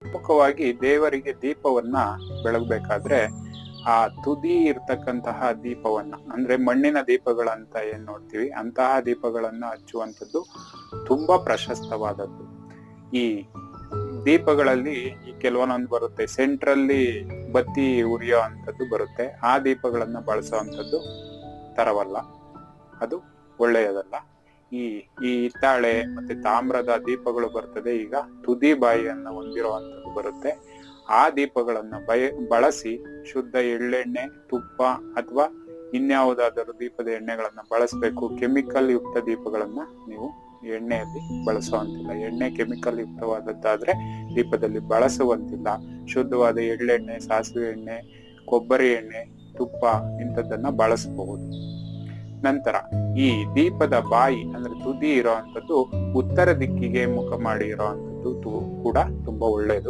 ಪ್ರಮುಖವಾಗಿ ದೇವರಿಗೆ ದೀಪವನ್ನ ಬೆಳಗಬೇಕಾದ್ರೆ ಆ ತುದಿ ಇರ್ತಕ್ಕಂತಹ ದೀಪವನ್ನ, ಅಂದ್ರೆ ಮಣ್ಣಿನ ದೀಪಗಳಂತ ಏನ್ ನೋಡ್ತೀವಿ, ಅಂತಹ ದೀಪಗಳನ್ನ ಹಚ್ಚುವಂಥದ್ದು ತುಂಬಾ ಪ್ರಶಸ್ತವಾದದ್ದು. ಈ ದೀಪಗಳಲ್ಲಿ ಈ ಕೆಲವೊಂದೊಂದು ಬರುತ್ತೆ, ಸೆಂಟ್ರಲ್ಲಿ ಬತ್ತಿ ಉರಿಯೋ ಅಂಥದ್ದು ಬರುತ್ತೆ, ಆ ದೀಪಗಳನ್ನ ಬಳಸುವಂಥದ್ದು ತರವಲ್ಲ. ಅದು ಒಳ್ಳೆಯದಲ್ಲ. ಈ ಈ ಹಿತ್ತಾಳೆ ಮತ್ತೆ ತಾಮ್ರದ ದೀಪಗಳು ಬರ್ತದೆ. ಈಗ ತುದಿ ಬಾಯಿಯನ್ನು ಹೊಂದಿರುವಂತದ್ದು ಬರುತ್ತೆ. ಆ ದೀಪಗಳನ್ನ ಬಯ ಬಳಸಿ ಶುದ್ಧ ಎಳ್ಳೆಣ್ಣೆ ತುಪ್ಪ ಅಥವಾ ಇನ್ಯಾವುದಾದರೂ ದೀಪದ ಎಣ್ಣೆಗಳನ್ನ ಬಳಸಬೇಕು. ಕೆಮಿಕಲ್ ಯುಕ್ತ ದೀಪಗಳನ್ನ ನೀವು ಎಣ್ಣೆಯಲ್ಲಿ ಬಳಸುವಂತಿಲ್ಲ. ಎಣ್ಣೆ ಕೆಮಿಕಲ್ ಯುಕ್ತವಾದದ್ದಾದ್ರೆ ದೀಪದಲ್ಲಿ ಬಳಸುವಂತಿಲ್ಲ. ಶುದ್ಧವಾದ ಎಳ್ಳೆಣ್ಣೆ ಸಾಸಿವೆ ಎಣ್ಣೆ ಕೊಬ್ಬರಿ ಎಣ್ಣೆ ತುಪ್ಪ ಇಂಥದ್ದನ್ನ ಬಳಸಬಹುದು. ನಂತರ ಈ ದೀಪದ ಬಾಯಿ ಅಂದ್ರೆ ತುದಿ ಇರುವಂತದ್ದು ಉತ್ತರ ದಿಕ್ಕಿಗೆ ಮುಖ ಮಾಡಿ ಇರೋ ಕೂಡ ತುಂಬಾ ಒಳ್ಳೆಯದು